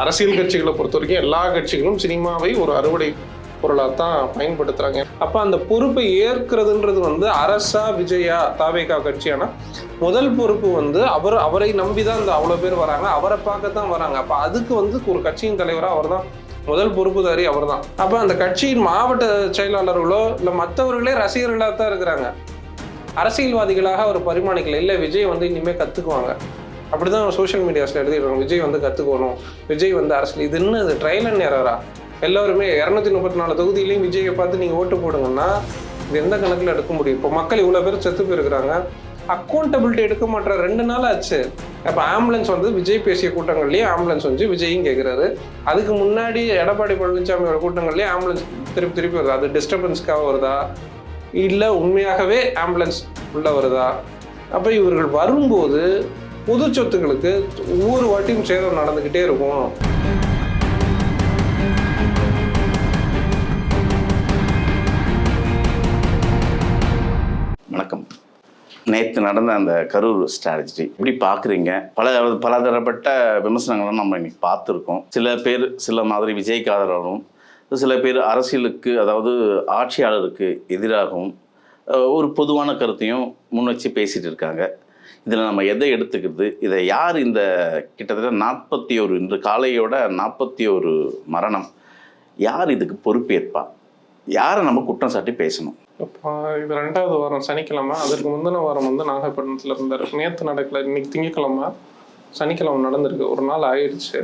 அரசியல் கட்சிகளை பொறுத்த வரைக்கும் எல்லா கட்சிகளும் சினிமாவை ஒரு அறுவடை பொருளாக தான் பயன்படுத்துறாங்க. அப்போ அந்த பொறுப்பை ஏற்கிறதுன்றது வந்து அரசா விஜயா தாவேகா கட்சியானா? முதல் பொறுப்பு வந்து அவர் அவரை நம்பி தான் இந்த அவ்வளோ பேர் வராங்க. அவரை பார்க்க தான் வராங்க. அப்போ அதுக்கு வந்து ஒரு கட்சியின் தலைவராக அவர் தான் முதல் பொறுப்புதாரி அவர் தான் அப்போ அந்த கட்சியின் மாவட்ட செயலாளர்களோ இல்லை மற்றவர்களே ரசிகர்களாக தான் இருக்கிறாங்க. அரசியல்வாதிகளாக அவர் பரிமாணிக்கல. இல்லை விஜய் வந்து இனிமேல் கற்றுக்குவாங்க அப்படிதான் சோஷியல் மீடியாஸில் எழுதிடுறாங்க விஜய் வந்து கற்றுக்கணும் விஜய் வந்து அரசியல். இது என்ன இது? ட்ரையல் அண்ட் எரரா எல்லாருமே இரநூத்தி முப்பத்தி நாலு தொகுதியிலையும் விஜயை பார்த்து நீங்கள் ஓட்டு போடுங்கன்னா இது எந்த கணக்கில் எடுக்க முடியும்? இப்போ மக்கள் இவ்வளோ பேர் செத்து போயிருக்கிறாங்க. அக்கௌண்டபிலிட்டி எடுக்க மாட்டேற ரெண்டு நாள் ஆச்சு. அப்போ ஆம்புலன்ஸ் வந்து விஜய் பேசிய கூட்டங்கள்லேயும் ஆம்புலன்ஸ் வந்து விஜயும் கேட்குறாரு அதுக்கு முன்னாடி எடப்பாடி பழனிசாமியோட கூட்டங்கள்லேயும் ஆம்புலன்ஸ் திருப்பி திருப்பி வருது? அது டிஸ்டர்பன்ஸ்க்காக வருதா? இல்லை உண்மையாகவே ஆம்புலன்ஸ் உள்ளே வருதா? அப்போ இவர்கள் வரும்போது புது சொத்துக்களுக்கு ஒவ்வொரு வாட்டியும் சேதம் நடந்துக்கிட்டே இருக்கும். வணக்கம். நேற்று நடந்த அந்த கரூர் ஸ்ட்ராட்டஜி எப்படி பார்க்குறீங்க பல பலதரப்பட்ட விமர்சனங்களும் நம்ம இன்னைக்கு பார்த்துருக்கோம். சில பேர் சில மாதிரி விஜய்க்கு ஆதரவாகவும் சில பேர் அரசியலுக்கு அதாவது ஆட்சியாளருக்கு எதிராகவும் ஒரு பொதுவான கருத்தையும் முன் வச்சு பேசிகிட்டு இருக்காங்க. இதில் நம்ம எதை எடுத்துக்கிறது? இதை யார் இந்த கிட்டத்தட்ட நாற்பத்தி ஒரு இன்று காலையோட நாற்பத்தி ஒரு மரணம் யார் இதுக்கு பொறுப்பேற்பா? யாரை நம்ம குற்றம் சாட்டி பேசணும்? இப்போ இது ரெண்டாவது வாரம் சனிக்கிழமை. அதற்கு முந்தின வாரம் வந்து நாகப்பட்டினத்தில் இருந்தார். நேற்று நடக்கல இன்னைக்கு திங்கக்கிழமை. சனிக்கிழமை நடந்திருக்கு. ஒரு நாள் ஆயிடுச்சு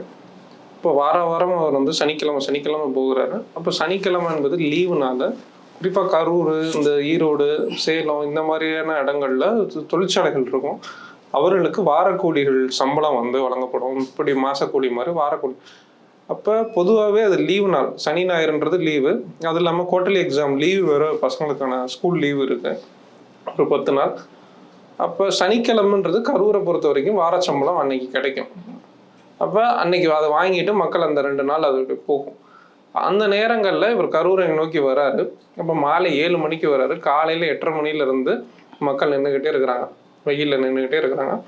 இப்போ வார வாரம் அவர் வந்து சனிக்கிழமை சனிக்கிழமை போகிறாரு. அப்போ சனிக்கிழமை என்பது லீவுனால குறிப்பாக கரூர் இந்த ஈரோடு சேலம் இந்த மாதிரியான இடங்களில் தொழிற்சாலைகள் இருக்கும். அவர்களுக்கு வாரக்கூலிகள் சம்பளம் வந்து வழங்கப்படும். இப்படி மாசக்கூலி மாதிரி வாரக்கூலி. அப்போ பொதுவாகவே அது லீவு நாள். சனி ஞாயிறுன்றது லீவு அது இல்லாமல் குவார்டர்லி எக்ஸாம் லீவு வேறு பசங்களுக்கான ஸ்கூல் லீவு இருக்குது ஒரு பத்து நாள். அப்போ சனிக்கிழமைன்றது கரூரை பொறுத்த வரைக்கும் வார சம்பளம் அன்னைக்கு கிடைக்கும். அப்போ அன்னைக்கு அதை வாங்கிட்டு மக்கள் அந்த ரெண்டு நாள் அது போகும். அந்த நேரங்களில் இவர் கரூரை நோக்கி வராரு. அப்போ மாலை ஏழு மணிக்கு வராரு. காலையில் எட்டரை மணிலேருந்து மக்கள் நின்றுக்கிட்டே இருக்கிறாங்க. வெயிலில் நின்றுக்கிட்டே இருக்கிறாங்க.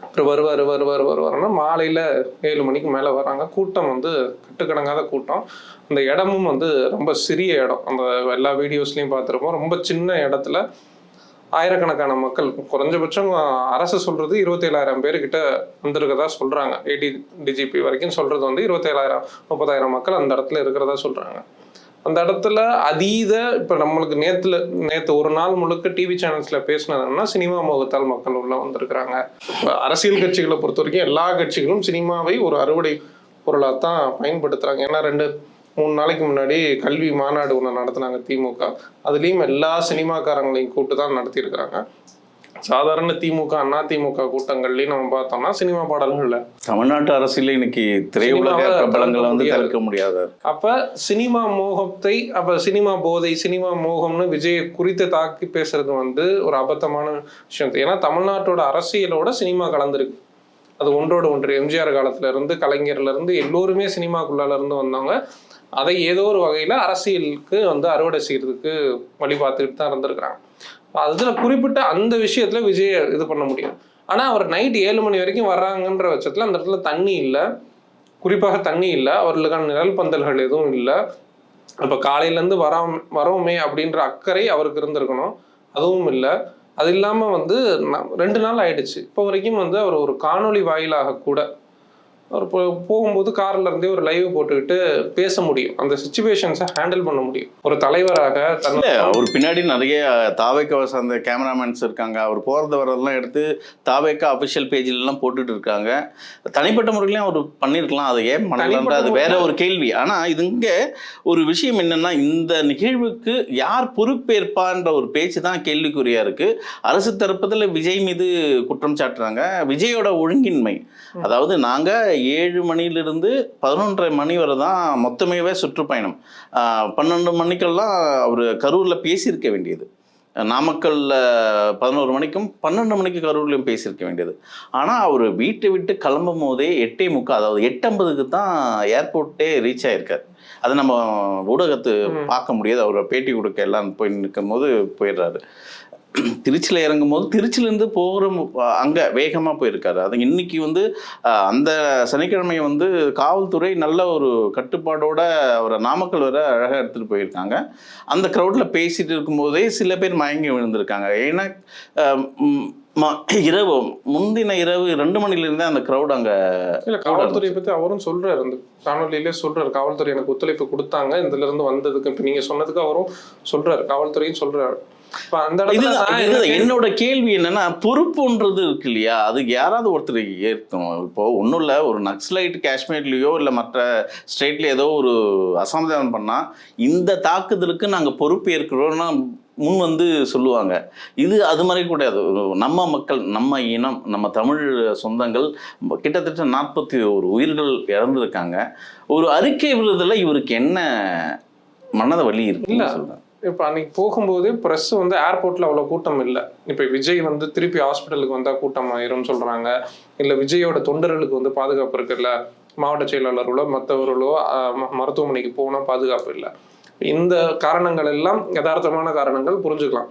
அப்புறம் வருவார் வருவார் வருவார்னா மாலையில் ஏழு மணிக்கு மேலே வராங்க. கூட்டம் வந்து கட்டுக்கடங்காத கூட்டம். அந்த இடமும் வந்து ரொம்ப சிறிய இடம். அந்த எல்லா வீடியோஸ்லையும் பார்த்துருப்போம். ரொம்ப சின்ன இடத்துல ஆயிரக்கணக்கான மக்கள் குறைஞ்சபட்சம் அரசு சொல்றது இருபத்தேழாயிரம் பேர்கிட்ட வந்திருக்கிறதா சொல்றாங்க. ஏடி டிஜிபி வரைக்கும் சொல்றது வந்து இருபத்தேழாயிரம் முப்பதாயிரம் மக்கள் அந்த இடத்துல இருக்கிறதா சொல்றாங்க. அந்த இடத்துல அதீத இப்ப நம்மளுக்கு நேத்துல நேத்து ஒரு நாள் முழுக்க டிவி சேனல்ஸ்ல பேசினதுன்னா சினிமா முகத்தால் மக்கள் உள்ள வந்திருக்கிறாங்க. அரசியல் கட்சிகளை பொறுத்த வரைக்கும் எல்லா கட்சிகளும் சினிமாவை ஒரு அறுவடை பொருளாக தான் பயன்படுத்துறாங்க. ஏன்னா ரெண்டு மூணு நாளைக்கு முன்னாடி கல்வி மாநாடு ஒன்று நடத்துனாங்க திமுக. அதுலேயும் எல்லா சினிமாக்காரங்களையும் கூட்டு தான் நடத்தியிருக்கிறாங்க சாதாரண திமுக அண்ணா திமுக கூட்டங்கள்லையும் நம்ம பார்த்தோம்னா சினிமா பாடல்கள்ல தமிழ்நாட்டு அரசியல் இன்னைக்கு திரையுலக பிரபலங்களை வந்து தவிர்க்க முடியாத அப்ப சினிமா மோகத்தை அப்ப சினிமா போதை சினிமா மோகம்னு விஜய் குறித்து தாக்கி பேசுறது வந்து ஒரு அபத்தமான விஷயம். ஏன்னா தமிழ்நாட்டோட அரசியலோட சினிமா கலந்துருக்கு. அது ஒன்றோடு ஒன்று. எம்ஜிஆர் காலத்துல இருந்து கலைஞர்ல இருந்து எல்லோருமே சினிமாக்குள்ளால இருந்து வந்தவங்க. அதை ஏதோ ஒரு வகையில் அரசியலுக்கு வந்து அறுவடை செய்கிறதுக்கு வழி பார்த்துக்கிட்டு தான் இருந்திருக்கிறாங்க. அதில் குறிப்பிட்ட அந்த விஷயத்தில் விஜய் இது பண்ண முடியும் ஆனால் அவர் நைட் ஏழு மணி வரைக்கும் வர்றாங்கன்ற பட்சத்தில் அந்த இடத்துல தண்ணி இல்லை. குறிப்பாக தண்ணி இல்லை. அவர்களுக்கான நிழல் பந்தல்கள் எதுவும் இல்லை. இப்போ காலையிலேருந்து வராம வரோமே அப்படின்ற அக்கறை அவருக்கு இருந்திருக்கணும். அதுவும் இல்லை. அது இல்லாமல் வந்து ந- ரெண்டு நாள் ஆயிடுச்சு. இப்போ வரைக்கும் வந்து அவர் ஒரு காணொளி வாயிலாக கூட அவர் போகும்போது கார்ல இருந்தே ஒரு லைவ் போட்டுக்கிட்டு பேச முடியும். அந்த சுச்சுவேஷன்ஸை ஹேண்டில் பண்ண முடியும். ஒரு தலைவராக அவர் பின்னாடி நிறைய தாவேக்கா சார்ந்த கேமராமேன்ஸ் இருக்காங்க. அவர் போறது வரதெல்லாம் எடுத்து தாவேக்கா அபிஷியல் பேஜ்ல எல்லாம் போட்டுட்டு இருக்காங்க. தனிப்பட்ட முறையிலையும் அவர் பண்ணியிருக்கலாம் அதை ஏன் பண்ணலன்ற அது வேற ஒரு கேள்வி. ஆனா இது இங்க ஒரு விஷயம் என்னன்னா இந்த நிகழ்வுக்கு யார் பொறுப்பேற்பான்ற ஒரு பேச்சு தான் கேள்விக்குறியா இருக்கு. அரசு தரப்புல விஜய் மீது குற்றம் சாட்டுறாங்க. விஜயோட ஒழுங்கின்மை. அதாவது நாங்க ஏழு மணிலிருந்து பதினொன்றரை மணி வரை தான் மொத்தமேவே சுற்றுப்பயணம். பன்னெண்டு மணிக்கெல்லாம் அவர் கரூரில் பேசியிருக்க வேண்டியது. நாமக்கல்ல பதினோரு மணிக்கும் பன்னெண்டு மணிக்கு கரூர்லையும் பேசியிருக்க வேண்டியது. ஆனால் அவர் வீட்டை விட்டு கிளம்பும் போதே எட்டே முக்கால் அதாவது எட்டம்பதுக்கு தான் ஏர்போர்ட்டே ரீச் ஆயிருக்கார். அதை நம்ம ஊடகத்து. பார்க்க முடியாது. அவர் பேட்டி கொடுக்க எல்லாம் போய் நிற்கும் போது போயிடுறாரு. திருச்சியில் இறங்கும் போது திருச்சியிலேருந்து போகிற அங்கே வேகமாக போயிருக்காரு. அது இன்னைக்கு வந்து அந்த சனிக்கிழமை வந்து காவல்துறை நல்ல ஒரு கட்டுப்பாடோட அவரை நாமக்கல் வரை அழகாக எடுத்துகிட்டு போயிருக்காங்க. அந்த க்ரௌடில் பேசிட்டு இருக்கும்போதே சில பேர் மயங்கி விழுந்திருக்காங்க. ஏன்னா இரவு முந்தின இரவு ரெண்டு மணிலேருந்தே அந்த க்ரௌட் அங்கே இல்ல காவல்துறையை பத்தி அவரும் சொல்றாரு. அந்த காணொலியிலே சொல்றாரு. காவல்துறை எனக்கு ஒத்துழைப்பு கொடுத்தாங்க. இதுல இருந்து வந்ததுக்கு இப்ப நீங்க சொன்னதுக்கு அவரும் சொல்றாரு. காவல்துறையும் சொல்றாரு. என்னோட கேள்வி என்னன்னா பொறுப்புன்றது இருக்கு இல்லையா? அது யாராவது ஒருத்தர் ஏற்கணும். இப்போ ஒன்றும் இல்லை ஒரு நக்ஸலைட் காஷ்மீர்லேயோ இல்லை மற்ற ஸ்டேட்ல ஏதோ ஒரு அசமாதானம் பண்ணா இந்த தாக்குதலுக்கு நாங்கள் பொறுப்பு ஏற்கிறோம்னா முன் வந்து சொல்லுவாங்க. இது அது மாதிரி கூடாது நம்ம மக்கள் நம்ம இனம் நம்ம தமிழ் சொந்தங்கள் கிட்டத்தட்ட நாற்பத்தி ஒரு உயிர்கள் இறந்துருக்காங்க. ஒரு அறிக்கை விடுறதுல இவருக்கு என்ன மனத வலி இல்ல. இருக்குன்னு சொல்றேன் இப்போ அன்னைக்கு போகும்போது ப்ரெஸ் வந்து ஏர்போர்ட்ல அவ்வளோ கூட்டம் இல்லை. இப்போ விஜய் வந்து திருப்பி ஹாஸ்பிட்டலுக்கு வந்தால் கூட்டம் ஆயிரும் சொல்றாங்க. இல்லை விஜயோட தொண்டர்களுக்கு வந்து பாதுகாப்பு இருக்குல்ல? மாவட்ட செயலாளர்களோ மற்றவர்களோ மருத்துவமனைக்கு போனால் பாதுகாப்பு இல்லை. இந்த காரணங்கள் எல்லாம் யதார்த்தமான காரணங்கள் புரிஞ்சுக்கலாம்.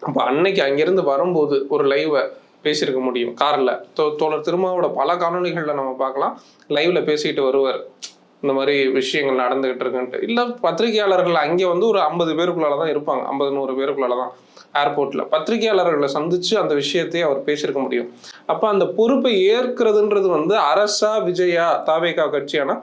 அப்போ அன்னைக்கு அங்கிருந்து வரும்போது ஒரு லைவை பேசியிருக்க முடியும். காரில் தோ- தோழர் திருமாவோட பல காணொலிகளில் நம்ம பார்க்கலாம். லைவ்ல பேசிட்டு வருவார். இந்த மாதிரி விஷயங்கள் நடந்துகிட்டு இருக்குன்ட்டு. இல்ல பத்திரிகையாளர்கள் அங்கே வந்து ஒரு ஐம்பது பேருக்குள்ளால தான் இருப்பாங்க. ஐம்பது நூறு பேருக்குள்ளால தான் ஏர்போர்ட்ல பத்திரிகையாளர்களை சந்திச்சு அந்த விஷயத்தையே அவர் பேசியிருக்க முடியும். அப்ப அந்த பொறுப்பை ஏற்கிறதுன்றது வந்து அரசா விஜயா தாவேகா கட்சியானா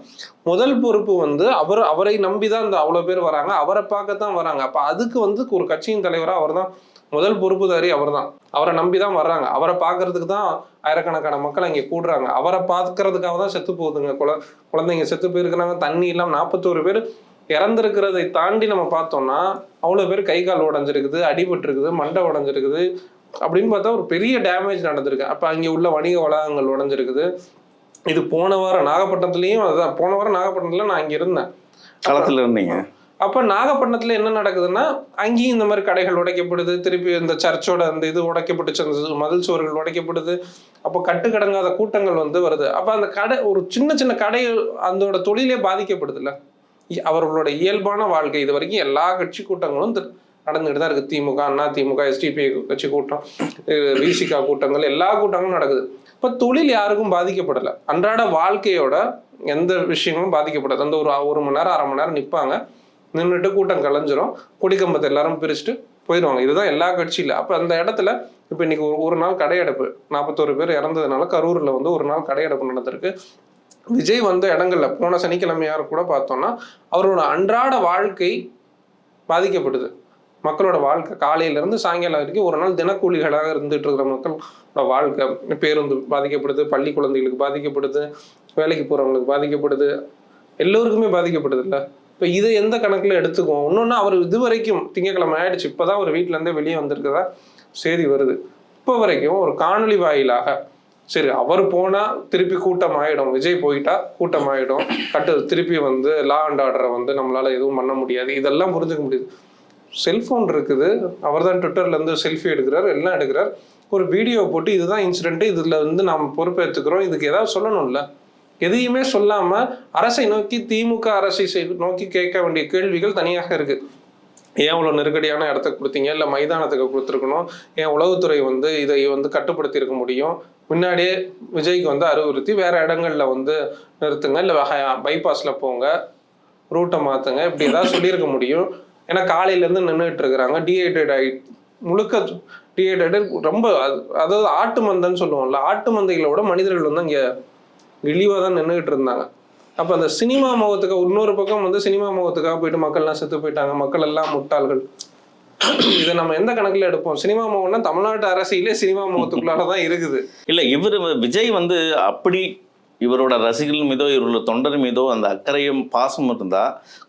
முதல் பொறுப்பு வந்து அவர் அவரை நம்பி தான் இந்த அவ்வளவு பேர் வராங்க. அவரை பார்க்க தான் வராங்க. அப்ப அதுக்கு வந்து ஒரு கட்சியின் தலைவரா அவர் தான் முதல் பொறுப்புதாரி அவர் தான் அவரை நம்பி தான் வர்றாங்க. அவரை பார்க்கறதுக்கு தான் ஆயிரக்கணக்கான மக்கள் அங்கே கூடுறாங்க. அவரை பார்க்கறதுக்காக தான் செத்து போகுதுங்க. குழ குழந்தைங்க செத்து போயிருக்கிறாங்க. தண்ணி இல்லாமல் நாற்பத்தோரு பேர் இறந்துருக்கிறதை தாண்டி நம்ம பார்த்தோம்னா அவ்வளோ பேர் கை கால் உடஞ்சிருக்குது அடிபட்டுருக்குது மண்டை உடஞ்சிருக்குது அப்படின்னு பார்த்தா ஒரு பெரிய டேமேஜ் நடந்திருக்கு. அப்போ அங்கே உள்ள வணிக வளாகங்கள் உடஞ்சிருக்குது. இது போன வாரம் நாகப்பட்டினத்துலேயும் அதுதான். போன வாரம் நாகப்பட்டினத்தில் நான் அங்கே இருந்தேன். களத்தில் இருந்தீங்க. அப்போ நாகப்பட்டினத்தில் என்ன நடக்குதுன்னா அங்கேயும் இந்த மாதிரி கடைகள் உடைக்கப்படுது. திருப்பி இந்த சர்ச்சோட அந்த இது உடைக்கப்பட்டுச்சு. அந்த மதில் சுவர்கள் உடைக்கப்படுது. அப்போ கட்டுக்கடங்காத கூட்டங்கள் வந்து வருது. அப்போ அந்த கடை ஒரு சின்ன சின்ன கடை அதோட தொழிலே பாதிக்கப்படுதுல்ல. அவர்களோட இயல்பான வாழ்க்கை. இது வரைக்கும் எல்லா கட்சி கூட்டங்களும் நடந்துகிட்டு தான் இருக்குது திமுக அண்ணா திமுக எஸ்டிபி கட்சி கூட்டம் விசிகா கூட்டங்கள் எல்லா கூட்டங்களும் நடக்குது. இப்போ தொழில் யாருக்கும் பாதிக்கப்படலை. அன்றாட வாழ்க்கையோட எந்த விஷயங்களும் பாதிக்கப்படாது. அந்த ஒரு ஒரு மணி நேரம் அரை மணி நேரம் நிற்பாங்க நின்றுட்டு கூட்டம் கலைஞ்சிரும். கொடிக்கம்பத்தை எல்லாரும் பிரிச்சுட்டு போயிடுவாங்க. இதுதான் எல்லா கட்சியில. அப்போ அந்த இடத்துல இப்போ இன்னைக்கு ஒரு ஒரு நாள் கடையடைப்பு. நாற்பத்தோரு பேர் இறந்ததுனால கரூர்ல வந்து ஒரு நாள் கடையடைப்பு நடந்திருக்கு. விஜய் வந்த இடங்கள்ல போன சனிக்கிழமையார் கூட பார்த்தோம்னா அவரோட அன்றாட வாழ்க்கை பாதிக்கப்படுது. மக்களோட வாழ்க்கை. காலையில இருந்து சாயங்காலம் வரைக்கும் ஒரு நாள் தினக்கூலிகளாக இருந்துட்டு இருக்கிற மக்களோட வாழ்க்கை. பேருந்து பாதிக்கப்படுது பள்ளி குழந்தைகளுக்கு பாதிக்கப்படுது வேலைக்கு போறவங்களுக்கு பாதிக்கப்படுது. எல்லோருக்குமே பாதிக்கப்படுது இல்லை இப்போ இதை எந்த கணக்கில் எடுத்துக்குவோம்? இன்னொன்று அவர் இது வரைக்கும் திங்கக்கிழமை ஆயிடுச்சு. இப்பதான் ஒரு வீட்டிலேருந்தே வெளியே வந்திருக்கதா செய்தி வருது. இப்போ வரைக்கும் ஒரு காணொளி வாயிலாக சரி அவர் போனால் திருப்பி கூட்டம் ஆகிடும் விஜய் போயிட்டா கூட்டம் ஆகிடும் கட்டு திருப்பி வந்து லா அண்ட் ஆர்டரை வந்து நம்மளால் எதுவும் பண்ண முடியாது. இதெல்லாம் புரிஞ்சுக்க முடியுது. செல்ஃபோன் இருக்குது. அவர் தான் ட்விட்டர்லேருந்து செல்ஃபி எடுக்கிறார் எல்லாம் எடுக்கிறார். ஒரு வீடியோ போட்டு இதுதான் இன்சிடென்ட் இதில் வந்து நாம் பொறுப்பேற்றுக்கிறோம் இதுக்கு ஏதாவது சொல்லணும்ல? எதையுமே சொல்லாம அரசை நோக்கி திமுக அரசை நோக்கி கேட்க வேண்டிய கேள்விகள் தனியாக இருக்கு. ஏன் இவ்வளோ நெருக்கடியான இடத்த கொடுத்தீங்க? இல்லை மைதானத்துக்கு கொடுத்துருக்கணும். ஏன் உளவுத்துறை வந்து இதை வந்து கட்டுப்படுத்தி இருக்க முடியும்? முன்னாடியே விஜய்க்கு வந்து அறிவுறுத்தி வேற இடங்கள்ல வந்து நிறுத்துங்க. இல்லை பைபாஸ்ல போங்க. ரூட்டை மாத்துங்க. இப்படி ஏதாவது சொல்லியிருக்க முடியும். ஏன்னா காலையில இருந்து நின்றுட்டு இருக்கிறாங்க. டிஹைட்ரேட் ஆகி முழுக்க டிஹைட்ரேட் ரொம்ப அது- அதாவது ஆட்டு மந்தன்னு சொல்லுவோம்ல. ஆட்டு மந்தைகளை விட மனிதர்கள் வந்து அங்கே இழிவாக தான் நின்றுகிட்டு இருந்தாங்க. அப்போ அந்த சினிமா முகத்துக்கு இன்னொரு பக்கம் வந்து சினிமா முகத்துக்காக போயிட்டு மக்கள்லாம் செத்து போயிட்டாங்க. மக்கள் எல்லாம் முட்டாள்கள். இதை நம்ம எந்த கணக்குல எடுப்போம்? சினிமா முகம்னா தமிழ்நாட்டு அரசியலே சினிமா முகத்துக்குள்ளால தான் இருக்குது. இல்ல இவர் விஜய் வந்து அப்படி இவரோட ரசிகர்கள் மீதோ இவரோட தொண்டர் மீதோ அந்த அக்கறையும் பாசமும் இருந்தா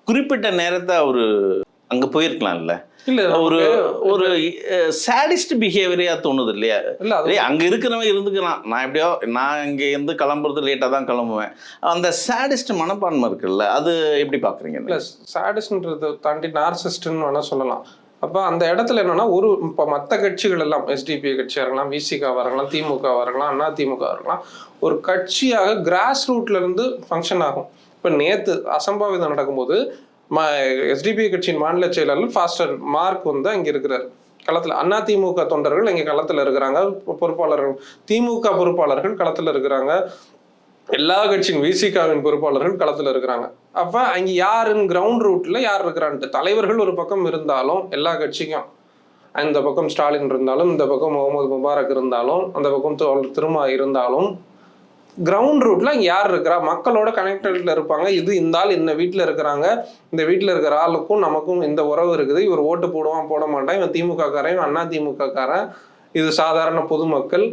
குறிப்பிட்ட நேரத்தை அவரு அங்க போயிருக்கலாம்ல. இல்ல ஒரு ஒரு சேடிஸ்ட் பிஹேவியரா தோணுது இல்லையா இல்ல அங்க இருக்கிறவன் இருந்துக்கிறான். நான் எப்படியோ நான் இங்க இருந்து கிளம்புறது லேட்டா தான் கிளம்புவேன். அந்த சேடிஸ்ட் மனப்பான்மை இருக்குல்ல அது எப்படி பாக்குறீங்க? இல்ல சாடிஸ்ன்றதை தாண்டி நார்சிஸ்ட்னு வேணா சொல்லலாம். அப்ப அந்த இடத்துல என்னன்னா ஒரு இப்ப மத்த கட்சிகள் எல்லாம் எஸ்டிபி கட்சியா இருக்கலாம் விசிகாவா இருக்கலாம் திமுக இருக்கலாம் அண்ணா திமுக இருக்கலாம் ஒரு கட்சியாக கிராஸ் ரூட்ல இருந்து ஃபங்க்ஷன் ஆகும். இப்ப நேத்து அசம்பாவிதம் நடக்கும்போது எஸ்டிபி கட்சியின் மாநில செயலாளர் ஃபாஸ்டர் மார்க் வந்து அங்கே இருக்கிறார். களத்தில் அண்ணா திமுக தொண்டர்கள் இங்கே களத்தில் இருக்கிறாங்க. பொறுப்பாளர்கள் திமுக பொறுப்பாளர்கள் களத்தில் இருக்கிறாங்க. எல்லா கட்சியின் விசிகாவின் பொறுப்பாளர்கள் களத்தில் இருக்கிறாங்க. அப்போ அங்கே யாருன்னு கிரவுண்ட் ரூட்டில் யார் இருக்கிறான்ட்டு தலைவர்கள் ஒரு பக்கம் இருந்தாலும் எல்லா கட்சிக்கும். இந்த பக்கம் ஸ்டாலின் இருந்தாலும் இந்த பக்கம் முகமது முபாரக் இருந்தாலும் அந்த பக்கம் திருமா இருந்தாலும் கிரவுண்ட் ரூட்ல இங்க யார் இருக்கிறா? மக்களோட கனெக்டட்ல இருப்பாங்க. இது இந்த ஆள் இந்த வீட்டில் இருக்கிறாங்க. இந்த வீட்டில் இருக்கிற ஆளுக்கும் நமக்கும் இந்த உறவு இருக்குது. இவர் ஓட்டு போடுவான் போட மாட்டான். இவன் திமுக காரன் இவன் அண்ணா திமுக காரன் இது சாதாரண பொதுமக்கள்.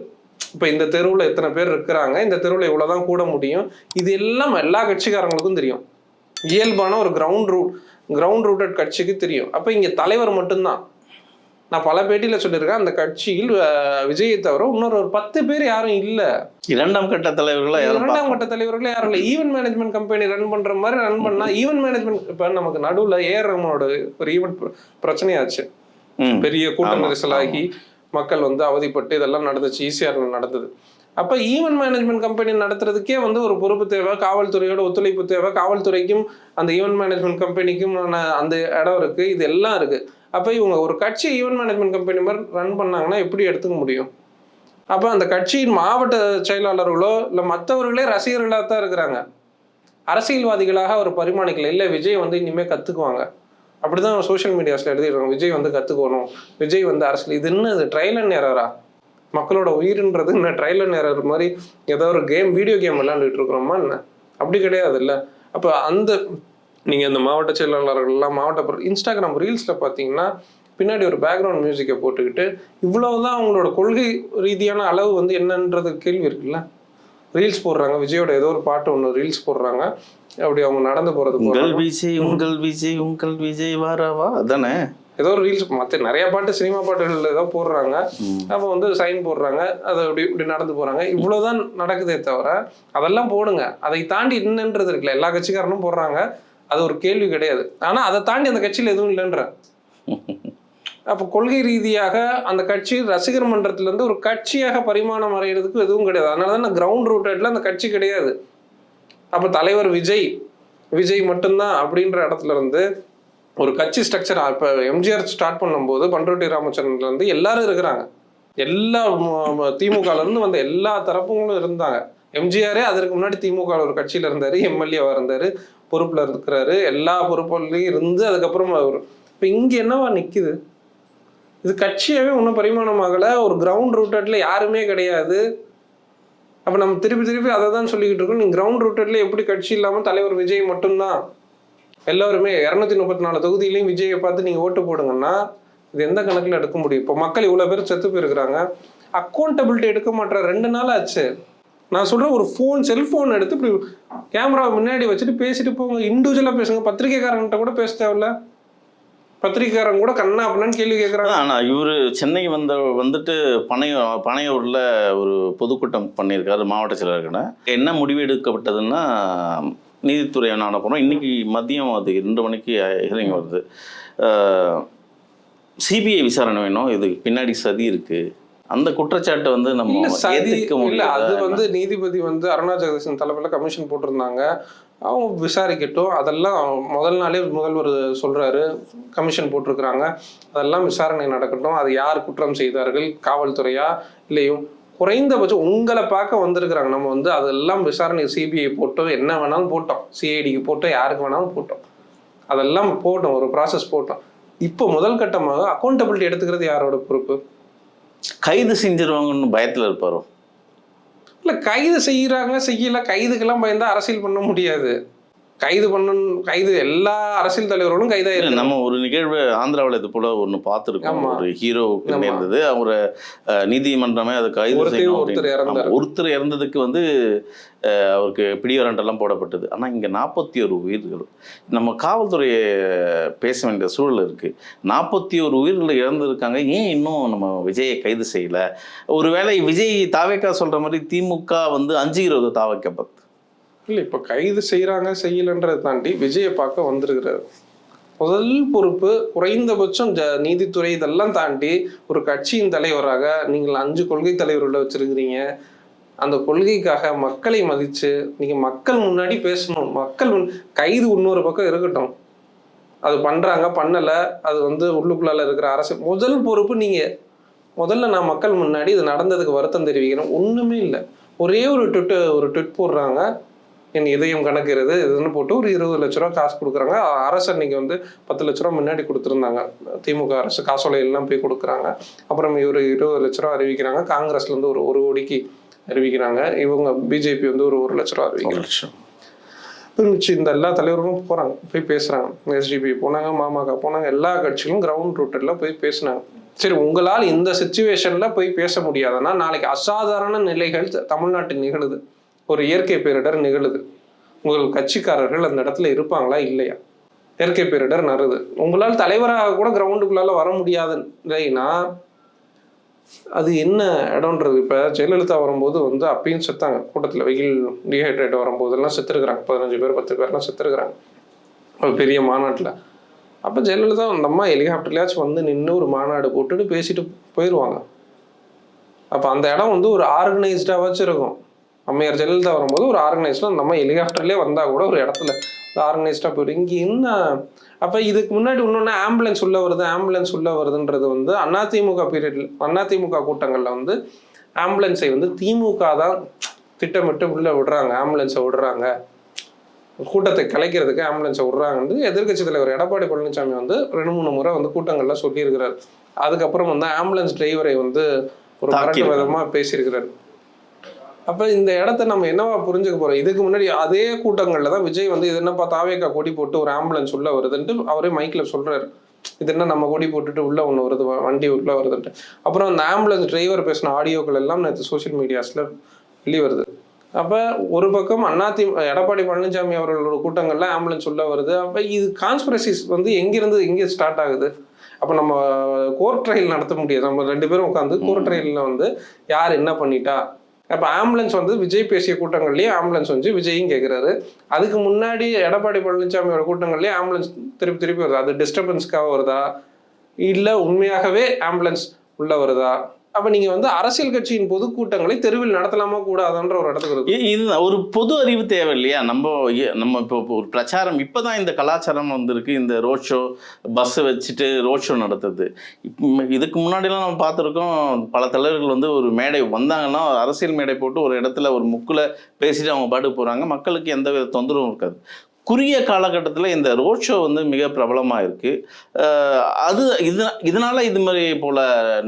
இப்போ இந்த தெருவில் எத்தனை பேர் இருக்கிறாங்க? இந்த தெருவில் இவ்வளோதான் கூட முடியும். இது எல்லாம் எல்லா கட்சிக்காரங்களுக்கும் தெரியும். இயல்பான ஒரு கிரவுண்ட் ரூட் கிரவுண்ட் ரூட்டட் கட்சிக்கு தெரியும். அப்போ இங்கே தலைவர் மட்டும்தான். நான் பல பேட்டியில் சொல்லியிருக்கேன் அந்த கட்சியில் விஜயை தவிர இன்னொரு ஒரு பத்து பேர் யாரும் இல்லை. இரண்டாம் கட்ட தலைவர்களா இரண்டாம் கட்ட தலைவர்களே யாரும் இல்லை. ஈவென்ட் மேனேஜ்மெண்ட் கம்பெனி ரன் பண்ற மாதிரி ரன் பண்ணா ஈவென்ட் மேனேஜ்மெண்ட் இப்போ நமக்கு நடுவில் ஏஆர் ரஹ்மானோட ஒரு ஈவெண்ட் பிரச்சனையாச்சு. பெரிய கூட்ட நெரிசலாகி மக்கள் வந்து அவதிப்பட்டு இதெல்லாம் நடந்துச்சு ஈஸியாக நடந்தது. அப்போ ஈவென்ட் மேனேஜ்மெண்ட் கம்பெனி நடத்துறதுக்கே வந்து ஒரு பொறுப்பு தேவை காவல்துறையோட ஒத்துழைப்பு தேவை. காவல்துறைக்கும் அந்த ஈவென்ட் மேனேஜ்மெண்ட் கம்பெனிக்கும் அந்த இடம் இருக்கு இது எல்லாம் இருக்கு. அப்போ இவங்க ஒரு கட்சி ஈவென்ட் மேனேஜ்மெண்ட் கம்பெனி மாதிரி ரன் பண்ணாங்கன்னா எப்படி எடுத்துக்க முடியும்? அப்போ அந்த கட்சியின் மாவட்ட செயலாளர்களோ இல்லை மற்றவர்களே ரசிகர்களாக தான் இருக்கிறாங்க. அரசியல்வாதிகளாக அவர் பரிமாணிக்கல. இல்லை விஜய் வந்து இனிமேல் கற்றுக்குவாங்க அப்படிதான் சோஷியல் மீடியாஸில் எழுதிடுறாங்க விஜய் வந்து கற்றுக்கணும் விஜய் வந்து அரசியல். இது என்ன இது ட்ரையல் அண்ட் எரரா மக்களோட உயிர்ன்றது என்ன? ட்ரையல் அண்ட் எரர் மாதிரி ஏதோ ஒரு கேம் வீடியோ கேம் விளாண்டுட்டு இருக்கிறோமா என்ன? அப்படி கிடையாது இல்லை அப்போ அந்த நீங்கள் இந்த மாவட்ட செயலாளர்கள்லாம் மாவட்ட இன்ஸ்டாகிராம் ரீல்ஸில் பார்த்தீங்கன்னா பின்னாடி ஒரு பேக்ரவுண்ட் மியூசிக்கை போட்டுக்கிட்டு இவ்வளவுதான் அவங்களோட கொள்கை ரீதியான அளவு வந்து என்னன்றது கேள்வி இருக்குல்ல? ரீல்ஸ் போடுறாங்க விஜயோட ஏதோ ஒரு பாட்டு ஒன்று ரீல்ஸ் போடுறாங்க அப்படி அவங்க நடந்து போறது உங்கள். விஜய் உங்கள் விஜய் உங்கள் விஜய் வாராவா அதானே? ஏதோ ஒரு ரீல்ஸ் மற்ற நிறைய பாட்டு சினிமா பாட்டுகள் ஏதோ போடுறாங்க. அப்போ வந்து சைன் போடுறாங்க அது அப்படி இப்படி நடந்து போறாங்க. இவ்வளவுதான் நடக்குதே தவிர அதெல்லாம் போடுங்க. அதை தாண்டி என்னன்றது இருக்குல்ல எல்லா கட்சிக்காரனும் போடுறாங்க. அது ஒரு கேள்வி கிடையாது. ஆனால் அதை தாண்டி அந்த கட்சியில் எதுவும் இல்லைன்ற. அப்போ கொள்கை ரீதியாக அந்த கட்சி ரசிகர் மன்றத்திலேருந்து ஒரு கட்சியாக பரிமாணம் அடைகிறதுக்கு எதுவும் கிடையாது. அதனால தான் கிரவுண்ட் ரூட்டட்ல அந்த கட்சி கிடையாது. அப்போ தலைவர் விஜய் விஜய் மட்டும்தான் அப்படின்ற இடத்துல இருந்து ஒரு கட்சி ஸ்ட்ரக்சர் இப்போ எம்ஜிஆர் ஸ்டார்ட் பண்ணும்போது பண்ருட்டி ராமச்சந்திரன்லேருந்து எல்லாரும் இருக்கிறாங்க. எல்லா திமுகலேருந்து வந்த எல்லா தரப்புகளும் இருந்தாங்க. எம்ஜிஆரே அதற்கு முன்னாடி திமுக ஒரு கட்சியில இருந்தாரு எம்எல்ஏவா இருந்தாரு பொறுப்புல இருக்கிறாரு. எல்லா பொறுப்புலையும் இருந்து அதுக்கப்புறம் அவர். இப்போ இங்க என்னவா நிக்குது? இது கட்சியாவே ஒன்றும் பரிமாணமாகல ஒரு கிரவுண்ட் ரூட்டட்ல யாருமே கிடையாது. அப்ப நம்ம திருப்பி திருப்பி அதை தான் சொல்லிக்கிட்டு இருக்கோம். நீங்க கிரவுண்ட் ரூட்டட்ல எப்படி கட்சி இல்லாம தலைவர் விஜய் மட்டும்தான்? எல்லாருமே இரநூத்தி முப்பத்தி நாலு தொகுதியிலையும் விஜயை பார்த்து நீங்க ஓட்டு போடுங்கன்னா இது எந்த கணக்குல எடுக்க முடியும்? இப்போ மக்கள் இவ்வளவு பேர் செத்து போயிருக்கிறாங்க. அக்கௌண்டபிலிட்டி எடுக்க மாட்டேற ரெண்டு நாள் ஆச்சு. நான் சொல்றேன் ஒரு ஃபோன் செல்போன் எடுத்து இப்படி கேமரா முன்னாடி வச்சுட்டு பேசிட்டு போங்க. இண்டிவிஜுவலா பேசுங்க. பத்திரிகைக்காரங்கிட்ட கூட பேச தேவையில்ல. பத்திரிக்கைக்காரங்க கூட கண்ணா அப்படின்னு கேள்வி கேட்குறாங்க ஆனால் இவர் சென்னை வந்த வந்துட்டு பனையூ பனையூரில் ஒரு பொதுக்கூட்டம் பண்ணியிருக்காரு மாவட்ட செயலர்கிட்ட. என்ன முடிவு எடுக்கப்பட்டதுன்னா நீதித்துறை அனுப்புறோம் இன்னைக்கு மதியம் அது ரெண்டு மணிக்கு ஹியரிங் வருது. சிபிஐ விசாரணை வேணும். இதுக்கு பின்னாடி சதி இருக்கு. அந்த குற்றச்சாட்டை வந்து நம்ம இல்ல அது வந்து நீதிபதி வந்து அருணா ஜெகதீசன் தலைமையில கமிஷன் போட்டிருந்தாங்க. அவங்க விசாரிக்கட்டும். அதெல்லாம் முதல் நாளே முதல்வர் சொல்றாரு. கமிஷன் போட்டிருக்கிறாங்க. அதெல்லாம் விசாரணை நடக்கட்டும். அது யார் குற்றம் செய்தார்கள்? காவல்துறையா? இல்லையும் குறைந்தபட்சம் உங்களை பார்க்க வந்திருக்கிறாங்க. நம்ம வந்து அதெல்லாம் விசாரணை சிபிஐ போட்டோம். என்ன வேணாலும் போட்டோம். சிஐடிக்கு போட்டோம். யாருக்கு வேணாலும் போட்டோம். அதெல்லாம் போட்டோம். ஒரு ப்ராசஸ் போட்டோம். இப்போ முதல் கட்டமாக அக்கௌண்டபிலிட்டி எடுத்துக்கிறது யாரோட பொறுப்பு? கைது செஞ்சிருவாங்கன்னு பயத்தில் இருப்பாரோ? இல்லை கைது செய்கிறாங்க செய்யல கைதுக்கெல்லாம் பயந்தால் அரசியல் பண்ண முடியாது. கைது பண்ணணும் கைது எல்லா அரசியல் தலைவர்களும் இல்ல, கைதாயிருக்காங்க நம்ம ஒரு நிகழ்வு ஆந்திராவில் இது போல ஒன்று பார்த்துருக்கோம். ஒரு ஹீரோவுக்கு ஆமா. நேர்ந்தது அவரை நீதிமன்றமே அதை கைது ஒருத்தர். இறந்தாரு. இறந்ததுக்கு வந்து அவருக்கு பிடிவாரண்டெல்லாம் போடப்பட்டது ஆனா இங்க நாற்பத்தி ஒரு உயிர்கள் நம்ம காவல்துறையை பேச வேண்டிய சூழல் இருக்கு நாற்பத்தி ஒரு உயிர்கள் இறந்துருக்காங்க ஏன் இன்னும் நம்ம விஜயை கைது செய்யல ஒருவேளை விஜய் தாவேக்கா சொல்ற மாதிரி திமுக வந்து அஞ்சுகிறது தாவேக்கா பத்து இல்லை இப்போ கைது செய்கிறாங்க செய்யலன்றதை தாண்டி விஜயை பார்க்க வந்திருக்கிறாரு. முதல் பொறுப்பு குறைந்தபட்சம் ஜ நீதித்துறை இதெல்லாம் தாண்டி ஒரு கட்சியின் தலைவராக நீங்கள் அஞ்சு கொள்கை தலைவர்களை வச்சிருக்கிறீங்க. அந்த கொள்கைக்காக மக்களை மதித்து நீங்கள் மக்கள் முன்னாடி பேசணும். மக்கள் முன்- கைது இன்னொரு பக்கம் இருக்கட்டும். அது பண்ணுறாங்க பண்ணலை அது வந்து உள்ளுக்குள்ளால இருக்கிற அரசு. முதல் பொறுப்பு நீங்கள் முதல்ல நான் மக்கள் முன்னாடி இது நடந்ததுக்கு வருத்தம் தெரிவிக்கிறேன். ஒன்றுமே இல்லை. ஒரே ஒரு ட்விட்டு ஒரு ட்விட் போடுறாங்க. என் இதயம் கணக்கிறது இதுன்னு போட்டு ஒரு இருபது லட்ச ரூபா காசு கொடுக்குறாங்க. அரசு அன்னைக்கு வந்து பத்து லட்ச ரூபா முன்னாடி கொடுத்துருந்தாங்க. திமுக அரசு காசோலையெல்லாம் போய் கொடுக்குறாங்க. அப்புறம் இவர் இருபது லட்ச ரூபா அறிவிக்கிறாங்க. காங்கிரஸ்ல இருந்து ஒரு ஒரு கோடிக்கு அறிவிக்கிறாங்க. இவங்க பிஜேபி வந்து ஒரு ஒரு லட்ச ரூபா அறிவிக்கிறாங்க. இந்த எல்லா தலைவர்களும் போறாங்க. போய் பேசுறாங்க. எஸ்டிபி போனாங்க மாமக போனாங்க எல்லா கட்சிகளும் கிரவுண்ட் ரூட்டர்ல போய் பேசினாங்க. சரி உங்களால் இந்த சுச்சுவேஷன்ல போய் பேச முடியாதுன்னா நாளைக்கு அசாதாரண நிலைகள் தமிழ்நாட்டில் நிகழுது. ஒரு இயற்கை பேரிடர் நிகழுது. உங்கள் கட்சிக்காரர்கள் அந்த இடத்துல இருப்பாங்களா? இல்லையா? இயற்கை பேரிடர் நறுது உங்களால் தலைவராக கூட கிரவுண்டுக்குள்ளால வர முடியாது நிலைனா அது என்ன இடம்ன்றது? இப்போ ஜெயலலிதா வரும்போது வந்து அப்பயும் செத்தாங்க. கூட்டத்தில் வெயில் டீஹைட்ரேட் வரும்போதெல்லாம் செத்துருக்குறாங்க. பதினஞ்சு பேர் பத்து பேர்லாம் செத்துருக்குறாங்க. ஒரு பெரிய மாநாட்டில். அப்போ ஜெயலலிதா அந்த அம்மா ஹெலிகாப்டர்லயாச்சும் வந்து நின்று ஒரு மாநாடு போட்டுட்டு பேசிட்டு போயிடுவாங்க அப்போ அந்த இடம் வந்து ஒரு ஆர்கனைஸ்டாக இருக்கும். அம்மையார் ஜெயலலிதா வரும்போது ஒரு ஆர்கனைஸ்டாக அந்த அம்மா ஹெலிகாப்டர்லேயே வந்தால் கூட ஒரு இடத்துல ஆர்கனைஸ்டாக போயிடும் இங்கே என்ன? அப்போ இதுக்கு முன்னாடி இன்னொன்று ஆம்புலன்ஸ் உள்ள வருது ஆம்புலன்ஸ் உள்ள வருதுன்றது வந்து அதிமுக பீரியட்ல அதிமுக கூட்டங்களில் வந்து ஆம்புலன்ஸை வந்து திமுக தான் திட்டமிட்டு உள்ள விடுறாங்க ஆம்புலன்ஸை விடுறாங்க. கூட்டத்தை கலைக்கிறதுக்கு ஆம்புலன்ஸை விடுறாங்கன்னு எதிர்க்கட்சி தலைவர் எடப்பாடி பழனிசாமி வந்து ரெண்டு மூணு முறை வந்து கூட்டங்கள்ல சொல்லியிருக்கிறார். அதுக்கப்புறம் வந்து ஆம்புலன்ஸ் டிரைவரை வந்து ஒரு மிரட்டு தாக்கியிருக்காங்க. விதமா பேசியிருக்கிறார். அப்ப இந்த இடத்த நம்ம என்னவா புரிஞ்சுக்க போறோம்? இதுக்கு முன்னாடி அதே கூட்டங்கள்ல தான் விஜய் வந்து இது என்னப்பா தாவேக்கா கொடி போட்டு ஒரு ஆம்புலன்ஸ் உள்ள வருதுன்ட்டு அவரே மைக்ல சொல்றாரு. இது என்ன நம்ம கொடி போட்டுட்டு உள்ள ஒண்ணு வருது வண்டி உள்ள வருதுன்ட்டு. அப்புறம் அந்த ஆம்புலன்ஸ் டிரைவர் பேசின ஆடியோக்கள் எல்லாம் நேற்று சோஷியல் மீடியாஸ்ல வெளியே வருது அப்ப ஒரு பக்கம் அண்ணாதி எடப்பாடி பழனிசாமி அவர்களோட கூட்டங்கள்ல ஆம்புலன்ஸ் உள்ள வருது. அப்ப இது கான்ஸ்பிரசிஸ் வந்து எங்கிருந்து எங்க ஸ்டார்ட் ஆகுது? அப்ப நம்ம கோர்ட் ட்ரையல் நடத்த முடியாது. நம்ம ரெண்டு பேரும் உட்காந்து கோர்ட் ட்ரையல்ல வந்து யார் என்ன பண்ணிட்டா? அப்போ ஆம்புலன்ஸ் வந்து விஜய் பேசிய கூட்டங்கள்லேயே ஆம்புலன்ஸ் வந்து விஜயும் கேட்குறாரு அதுக்கு முன்னாடி எடப்பாடி பழனிசாமியோட கூட்டங்கள்லேயும் ஆம்புலன்ஸ் திருப்பி திருப்பி வருதா? அது டிஸ்டர்பன்ஸ்க்காக வருதா? இல்லை உண்மையாகவே ஆம்புலன்ஸ் உள்ளே வருதா? அப்ப நீங்க வந்து அரசியல் கட்சியின் பொதுக்கூட்டங்களை தெருவில் நடத்தலாமா கூடாதுன்ற ஒரு இடத்துக்கு இருக்கு இது ஒரு பொது அறிவு தேவை இல்லையா நம்ம நம்ம இப்போ ஒரு பிரச்சாரம் இப்பதான் இந்த கலாச்சாரம் வந்திருக்கு. இந்த ரோட் ஷோ பஸ் வச்சுட்டு ரோட் ஷோ நடத்துது. இதுக்கு முன்னாடிலாம் நம்ம பார்த்துருக்கோம் பல தலைவர்கள் வந்து ஒரு மேடை வந்தாங்கன்னா அரசியல் மேடை போட்டு ஒரு இடத்துல ஒரு முக்கில் பேசிட்டு அவங்க பாட்டுக்கு போறாங்க. மக்களுக்கு எந்த வித தொந்தரவும் இருக்காது. குறுகிய காலகட்டத்தில் இந்த ரோட் ஷோ வந்து மிக பிரபலமாக இருக்குது அது இது இதனால் இது மாதிரி போல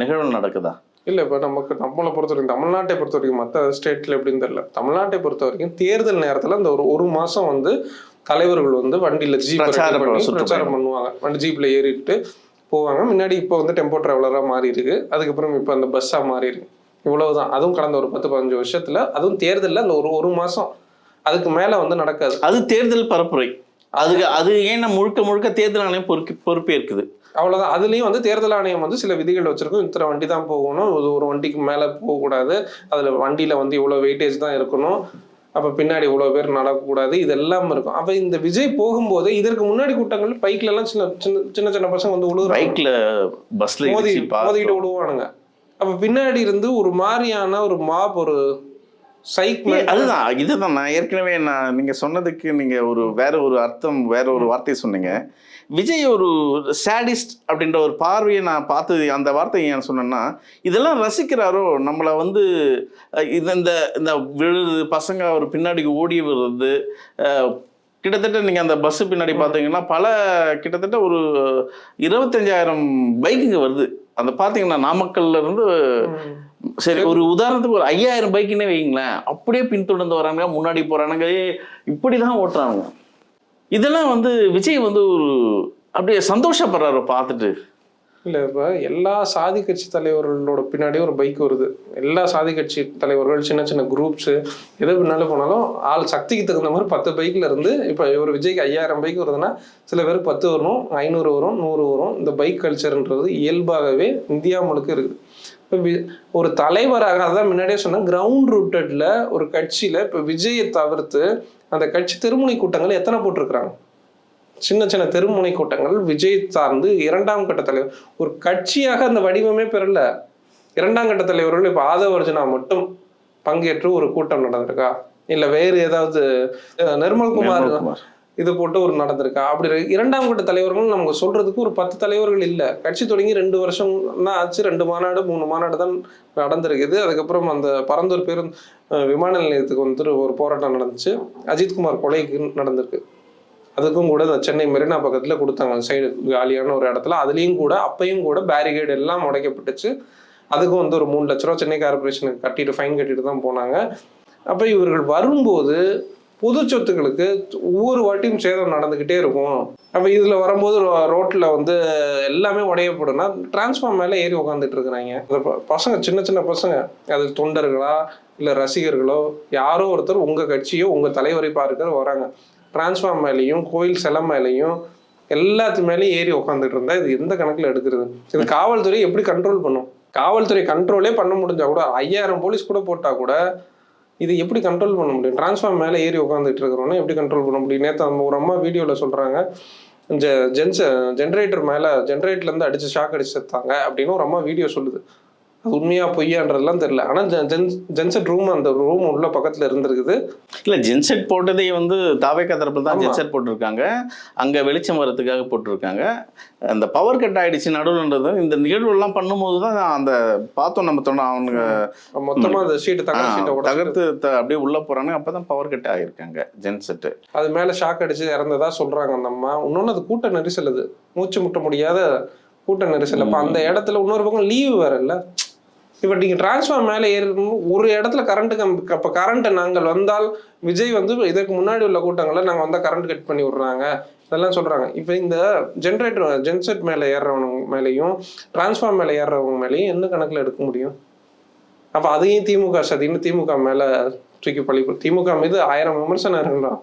நிகழ்வு நடக்குதா? இல்ல இப்ப நமக்கு நம்மளை பொறுத்த வரைக்கும் தமிழ்நாட்டை பொறுத்த வரைக்கும் மற்ற ஸ்டேட்ல எப்படின்னு தெரியல. தமிழ்நாட்டை பொறுத்த வரைக்கும் தேர்தல் நேரத்துல இந்த ஒரு ஒரு மாசம் வந்து தலைவர்கள் வந்து வண்டியில ஜீப். பிரச்சாரம் பண்ணுவாங்க. வண்டி ஜீப்ல ஏறிட்டு போவாங்க. முன்னாடி இப்போ வந்து டெம்போ டிராவலரா மாறி இருக்கு. அதுக்கப்புறம் இப்போ அந்த பஸ்ஸா மாறி இருக்கு. இவ்வளவுதான். அதுவும் கடந்த ஒரு பத்து பதினஞ்சு வருஷத்துல அதுவும் தேர்தல்ல அந்த ஒரு ஒரு மாசம். அதுக்கு மேல வந்து நடக்காது. அது தேர்தல் பரப்புரை. அதுக்கு அது ஏன்னா முழுக்க முழுக்க தேர்தல் ஆணையம் பொறுப்பு பொறுப்பேற்குது? அவ்வளவுதான். அதுலயும் வந்து தேர்தல் ஆணையம் வந்து சில விதிகள் வச்சிருக்கும். இத்தனை வண்டி தான் போகணும். ஒரு வண்டிக்கு மேல போகக்கூடாது அதுல வண்டியில வந்து இவ்வளவு வெயிட்டேஜ் தான் இருக்கணும். அப்ப பின்னாடி இவ்வளவு பேர் நடக்கக்கூடாது. இதெல்லாம் இருக்கும். அப்ப இந்த விஜய் போகும்போது இதற்கு முன்னாடி கூட்டங்கள் பைக்ல எல்லாம் சின்ன சின்ன சின்ன சின்ன பசங்க வந்து விழுகுறாங்க பைக்ல பஸ்ல மோதி. மோதிட்டு விடுவானுங்க அப்ப பின்னாடி இருந்து ஒரு மாதிரியான ஒரு மாப் ஒரு சைக் ஏ, அதுதான். இதுதான். நான் ஏற்கனவே நான் நீங்க சொன்னதுக்கு நீங்க ஒரு வேற ஒரு அர்த்தம் வேற ஒரு வார்த்தை சொன்னீங்க. விஜய் ஒரு சேடிஸ்ட் அப்படின்ற ஒரு பார்வையை நான் பார்த்தது அந்த வார்த்தையை ஏன் சொன்னேன்னா இதெல்லாம் ரசிக்கிறாரோ நம்மளை வந்து இது இந்த இந்த விழுது பசங்க அவர் பின்னாடி ஓடி வருது கிட்டத்தட்ட நீங்கள் அந்த பஸ்ஸு பின்னாடி பார்த்தீங்கன்னா பல கிட்டத்தட்ட ஒரு இருபத்தஞ்சாயிரம் பைக்குங்க வருது. அந்த பார்த்தீங்கன்னா நாமக்கல்ல இருந்து சரி ஒரு உதாரணத்துக்கு ஒரு ஐயாயிரம் பைக்குன்னே வைங்களேன் அப்படியே பின்தொடர்ந்து வரானுங்க முன்னாடி போறானுங்க. ஏய், இப்படிதான் ஓட்டுறானுங்க. இதெல்லாம் வந்து விஜய் வந்து ஒரு அப்படியே சந்தோஷப்படுறாரு பார்த்துட்டு. இல்ல இப்ப எல்லா சாதி கட்சி தலைவர்களோட பின்னாடியும் ஒரு பைக் வருது. எல்லா சாதி கட்சி தலைவர்கள் சின்ன சின்ன குரூப்ஸ் எது பின்னாலும் போனாலும் ஆள் சக்திக்கு தகுந்த மாதிரி பத்து பைக்ல இருந்து இப்ப ஒரு விஜய்க்கு ஐயாயிரம் பைக் வருதுன்னா சில பேருக்கு பத்து வரும் ஐநூறு வரும் நூறு வரும். இந்த பைக் கல்ச்சர்ன்றது இயல்பாகவே இந்தியா முழுக்க இருக்குது. இப்போ வி- ஒரு தலைவராக அதான் முன்னாடியே சொன்னேன் கிரவுண்ட் ரூட்டட்ல ஒரு கட்சியில இப்போ விஜயை தவிர்த்து அந்த கட்சி திருமுனை கூட்டங்கள் எத்தனை போட்டிருக்கிறாங்க? சின்ன சின்ன தெருமுனை கூட்டங்கள் விஜய் சார்ந்து இரண்டாம் கட்ட தலைவர். ஒரு கட்சியாக அந்த வடிவமே பெறல. இரண்டாம் கட்ட தலைவர்கள் இப்ப ஆதவர்ஜனா மட்டும் பங்கேற்று ஒரு கூட்டம் நடந்திருக்கா? இல்லை வேறு ஏதாவது நிர்மல்குமார். இது போட்டு ஒரு நடந்திருக்கா. அப்படி இரண்டாம் கட்ட தலைவர்கள் நமக்கு சொல்றதுக்கு ஒரு பத்து தலைவர்கள் இல்லை. கட்சி தொடங்கி ரெண்டு வருஷம் தான் ஆச்சு. ரெண்டு மாநாடு மூணு மாநாடு தான் நடந்திருக்குது. அதுக்கப்புறம் அந்த பரந்தூர் பேருந்து விமான நிலையத்துக்கு வந்துட்டு ஒரு போராட்டம் நடந்துச்சு. அஜித்குமார் கொலைக்கு நடந்திருக்கு. அதுக்கும் கூட இந்த சென்னை மெரினா பக்கத்தில் கொடுத்தாங்க. சைடு காலியான ஒரு இடத்துல. அதுலேயும் கூட அப்பையும் கூட பேரிகேடு எல்லாம் உடைக்கப்பட்டுச்சு. அதுக்கும் வந்து ஒரு மூணு லட்ச ரூபா சென்னை கார்பரேஷனுக்கு கட்டிட்டு ஃபைன் கட்டிட்டு தான் போனாங்க. அப்போ இவர்கள் வரும்போது பொது சொத்துக்களுக்கு ஒவ்வொரு வாட்டியும் சேதம் நடந்துக்கிட்டே இருக்கும். அப்போ இதில் வரும்போது ரோட்டில் வந்து எல்லாமே உடையப்படும்னா டிரான்ஸ்ஃபார்ம் மேலே ஏறி உட்காந்துட்டு இருக்கிறாங்க. பசங்க சின்ன சின்ன பசங்க அது தொண்டர்களா இல்லை ரசிகர்களோ யாரோ ஒருத்தர் உங்கள் கட்சியோ உங்கள் தலைவரை பார்க்க வராங்க. டிரான்ஸ்ஃபார்ம் மேலேயும் கோயில் சிலை மேலேயும் எல்லாத்து மேலேயும் ஏறி உட்காந்துட்டு இருந்தா இது எந்த கணக்கில் எடுக்கிறது? இது காவல்துறை எப்படி கண்ட்ரோல் பண்ணும்? காவல்துறை கண்ட்ரோலே பண்ண முடிஞ்சா கூட ஐயாயிரம் போலீஸ் கூட போட்டால் கூட இது எப்படி கண்ட்ரோல் பண்ண முடியும்? டிரான்ஸ்ஃபார்ம் மேலே ஏறி உட்காந்துட்டு இருக்கிறோன்னா எப்படி கண்ட்ரோல் பண்ண முடியும்? நேற்று நம்ம ஒரு அம்மா வீடியோவில் சொல்கிறாங்க ஜெ ஜென்ஸ் ஜென்ரேட்டர் மேலே ஜென்ரேட்டர்லேருந்து அடிச்சு ஷாக் அடிச்சு செத்தாங்க அப்படின்னு ஒரு அம்மா வீடியோ சொல்லுது. அது உண்மையா பொய்யான்றதெல்லாம் தெரியல. ஆனால் ஜென் ஜென்செட் ரூம் அந்த ரூம் உள்ள பக்கத்தில் இருந்திருக்குது. இல்ல ஜென்செட் போட்டதே வந்து தாவேக்கா தரப்புல தான். ஜென்செட் போட்டிருக்காங்க. அங்க வெளிச்சம் வரதுக்காக போட்டிருக்காங்க. அந்த பவர் கட் ஆயிடுச்சு நடுவுன்றது இந்த நிகழ்வு எல்லாம் பண்ணும்போது தான் அந்த பார்த்தோம் நம்ம தொண்டை அவனுங்க மொத்தமாக அந்த ஷீட்டு தகர்த்து அப்படியே உள்ள போறாங்க. அப்பதான் பவர் கட் ஆகிருக்காங்க ஜென்செட் அது மேலே ஷாக் அடிச்சு இறந்ததா சொல்றாங்க அந்த அம்மா. இன்னொன்று அது கூட்ட நெரிசல் அது. மூச்சு முட்ட முடியாத கூட்ட நெரிசல். அப்போ அந்த இடத்துல இன்னொரு பக்கம் லீவு வேற இல்ல இப்போ நீங்கள் டிரான்ஸ்ஃபார்ம் மேலே ஏறணும் ஒரு இடத்துல கரண்ட் கம்பி அப்போ கரண்ட்டை நாங்கள் வந்தால் விஜய் வந்து இதற்கு முன்னாடி உள்ள கூட்டங்களில் நாங்கள் வந்தால் கரண்ட் கட் பண்ணி விடுறாங்க. இதெல்லாம் சொல்கிறாங்க இப்போ இந்த ஜென்ரேட்டர் ஜென்செட் மேலே ஏறுறவங்க மேலேயும் டிரான்ஸ்ஃபார்ம் மேலே ஏறுறவங்க மேலேயும் என்ன கணக்கில் எடுக்க முடியும்? அப்போ அதையும் திமுக சதின்னு திமுக மேலே தூக்கி பழி திமுக மீது ஆயிரம் விமர்சனம் இருக்கலாம்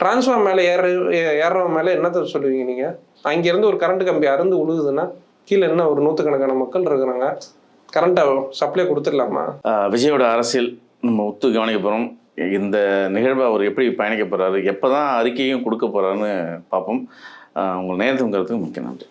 டிரான்ஸ்ஃபார்ம் மேலே ஏற ஏ- மேலே என்னத்த சொல்லுவீங்க நீங்கள் அங்கேருந்து ஒரு கரண்ட் கம்பி அருந்து உழுகுதுன்னா கீழே என்ன ஒரு நூற்றுக்கணக்கான மக்கள் இருக்கிறாங்க. கரண்ட்டை சப்ளை கொடுத்துடலாமா? விஜயோட அரசியல் நம்ம ஒத்து கவனிக்க போகிறோம் இந்த நிகழ்வை அவர் எப்படி பயணிக்க போறாரு எப்பதான் அறிக்கையும் கொடுக்க போறாருன்னு பார்ப்போம். உங்கள் நேரத்துங்கிறதுக்கு முக்கிய நன்றி.